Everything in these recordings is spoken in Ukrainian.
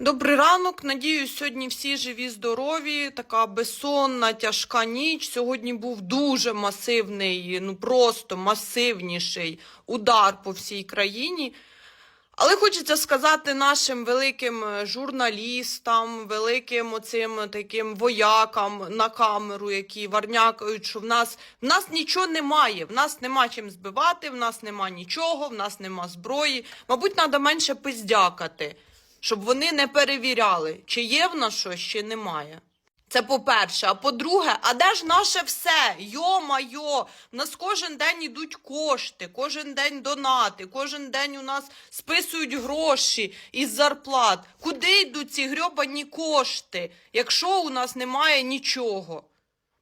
Добрий ранок. Надіюсь, сьогодні всі живі, здорові. Така безсонна, тяжка ніч. Сьогодні був дуже масивний, ну просто масивніший удар по всій країні. Але хочеться сказати нашим великим е, журналістам, великим оцим таким воякам на камеру, які варнякають, що в нас, в нас нічого немає, в нас нема чим збивати, в нас нема нічого, в нас нема зброї. Мабуть, треба менше пиздякати, щоб вони не перевіряли, чи є в нас щось, чи немає. Це по-перше. А по-друге, а де ж наше все? Йо-майо, в нас кожен день йдуть кошти, кожен день донати, кожен день у нас списують гроші із зарплат. Куди йдуть ці грьобані кошти, якщо у нас немає нічого?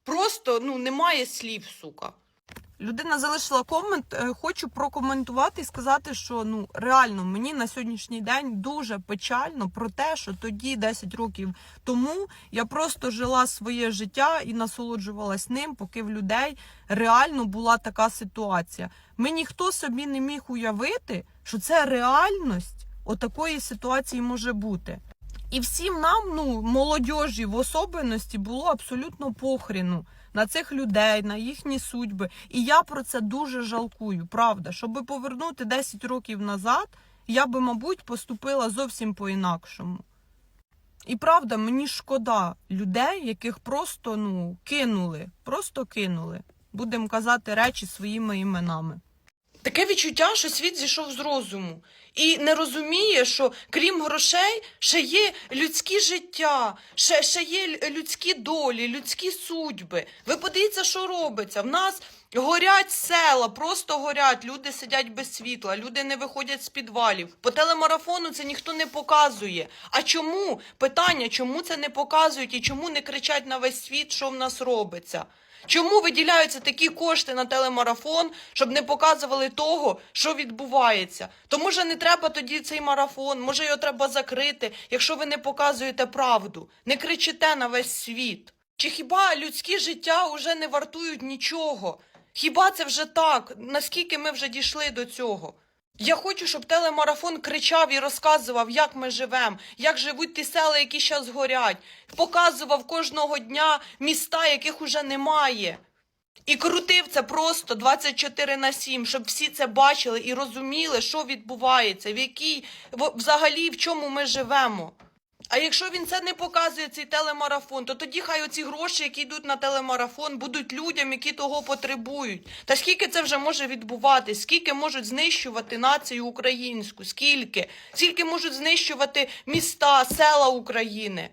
Просто ну немає слів, сука. Людина залишила комент. е, Хочу прокоментувати і сказати, що ну реально мені на сьогоднішній день дуже печально про те, що тоді, 10 років тому, я просто жила своє життя і насолоджувалась ним, поки в людей реально була така ситуація. Ми ніхто собі не міг уявити, що це реальність отакої ситуації може бути. І всім нам, ну, молодіжі в особливості, було абсолютно похріну на цих людей, на їхні судьби. І я про це дуже жалкую. Правда, щоб повернути 10 років назад, я би, мабуть, поступила зовсім по-інакшому. І правда, мені шкода людей, яких просто ну, кинули, просто кинули. Будемо казати речі своїми іменами. Таке відчуття, що світ зійшов з розуму і не розуміє, що крім грошей ще є людські життя, ще, ще є людські долі, людські судьби. Ви подивіться, що робиться. В нас горять села, просто горять. Люди сидять без світла, люди не виходять з підвалів. По телемарафону це ніхто не показує. А чому? Питання, чому це не показують і чому не кричать на весь світ, що в нас робиться? Чому виділяються такі кошти на телемарафон, щоб не показували того, що відбувається? То може не треба тоді цей марафон, може його треба закрити, якщо ви не показуєте правду, не кричите на весь світ. Чи хіба людські життя уже не вартують нічого? Хіба це вже так? Наскільки ми вже дійшли до цього? Я хочу, щоб телемарафон кричав і розказував, як ми живемо, як живуть ті села, які зараз горять, показував кожного дня міста, яких уже немає. І крутив це просто 24 на 7, щоб всі це бачили і розуміли, що відбувається, в якій взагалі в чому ми живемо. А якщо він це не показує, цей телемарафон, то тоді хай оці гроші, які йдуть на телемарафон, будуть людям, які того потребують. Та скільки це вже може відбуватись? Скільки можуть знищувати націю українську? Скільки? Скільки можуть знищувати міста, села України?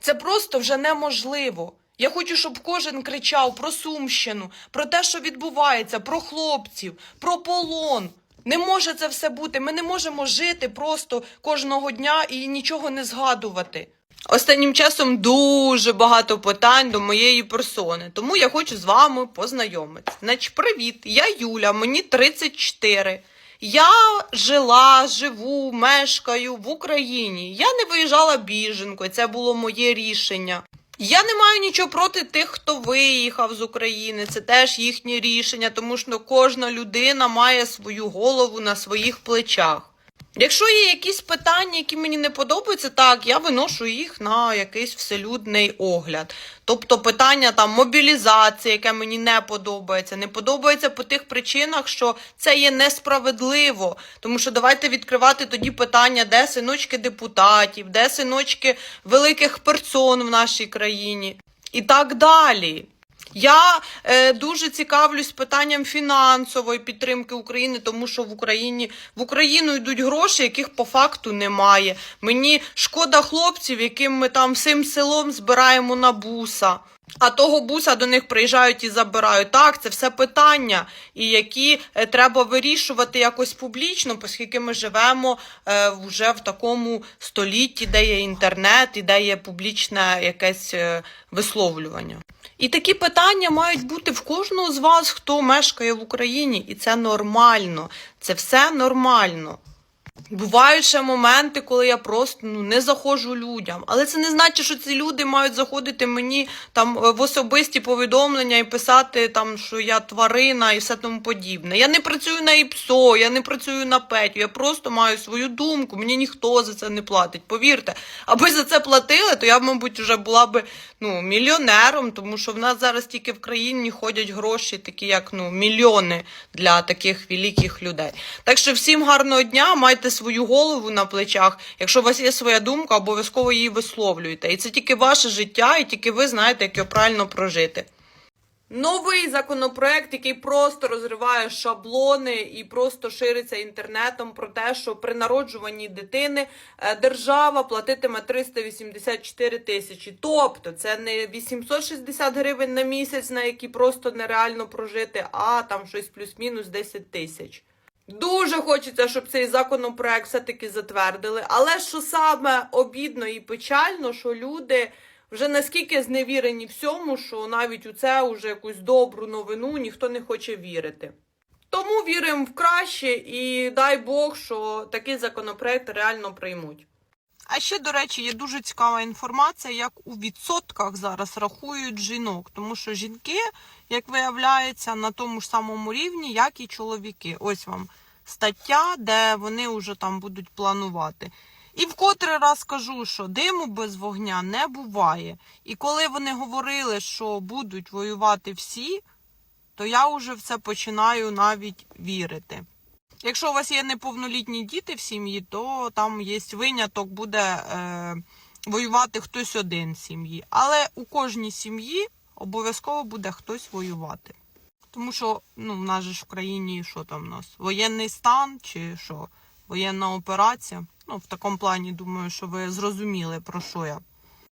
Це просто вже неможливо. Я хочу, щоб кожен кричав про Сумщину, про те, що відбувається, про хлопців, про полон. Не може це все бути. Ми не можемо жити просто кожного дня і нічого не згадувати. Останнім часом дуже багато питань до моєї персони, тому я хочу з вами познайомитися. Значить, привіт, я Юля, мені 34. Я жила, живу, мешкаю в Україні. Я не виїжджала біженкою, це було моє рішення. Я не маю нічого проти тих, хто виїхав з України. Це теж їхнє рішення, тому що кожна людина має свою голову на своїх плечах. Якщо є якісь питання, які мені не подобаються, так я виношу їх на якийсь вселюдний огляд. Тобто питання там мобілізації, яке мені не подобається, не подобається по тих причинах, що це є несправедливо. Тому що давайте відкривати тоді питання, де синочки депутатів, де синочки великих персон в нашій країні і так далі. Я е, дуже цікавлюсь питанням фінансової підтримки України, тому що в Україні в Україну йдуть гроші, яких по факту немає. Мені шкода хлопців, яким ми там всім селом збираємо на буса. А того буса до них приїжджають і забирають. Так, це все питання, і які е, треба вирішувати якось публічно, оскільки ми живемо е, вже в такому столітті, де є інтернет і де є публічне якесь е, висловлювання. І такі питання мають бути в кожного з вас, хто мешкає в Україні, і це нормально. Це все нормально. Бувають ще моменти, коли я просто ну, не заходжу людям. Але це не значить, що ці люди мають заходити мені там е, в особисті повідомлення і писати, там, що я тварина і все тому подібне. Я не працюю на ІПСО, я не працюю на Петю, я просто маю свою думку, мені ніхто за це не платить. Повірте, аби за це платили, то я, мабуть, вже була би ну, мільйонером, тому що в нас зараз тільки в країні ходять гроші, такі як ну, мільйони для таких великих людей. Так що всім гарного дня, майте свою голову на плечах. Якщо у вас є своя думка, обов'язково її висловлюйте. І це тільки ваше життя, і тільки ви знаєте, як його правильно прожити. Новий законопроект, який просто розриває шаблони і просто шириться інтернетом про те, що при народжуванні дитини е, держава платитиме 384 тисячі. Тобто це не 860 гривень на місяць, на які просто нереально прожити, а там щось плюс-мінус 10 тисяч. Дуже хочеться, щоб цей законопроект все-таки затвердили. Але що саме обідно і печально, що люди вже наскільки зневірені всьому, що навіть у це уже якусь добру новину ніхто не хоче вірити. Тому віримо в краще і дай Бог, що такий законопроект реально приймуть. А ще, до речі, є дуже цікава інформація, як у відсотках зараз рахують жінок, тому що жінки, як виявляється, на тому ж самому рівні, як і чоловіки. Ось вам стаття, де вони вже там будуть планувати. І вкотре раз кажу, що диму без вогня не буває. І коли вони говорили, що будуть воювати всі, то я вже в це починаю навіть вірити. Якщо у вас є неповнолітні діти в сім'ї, то там є виняток, буде е, воювати хтось один в сім'ї. Але у кожній сім'ї обов'язково буде хтось воювати. Тому що ну, в нас же ж в країні що там у нас? Воєнний стан чи що? Воєнна операція. Ну, в такому плані, думаю, що ви зрозуміли, про що я.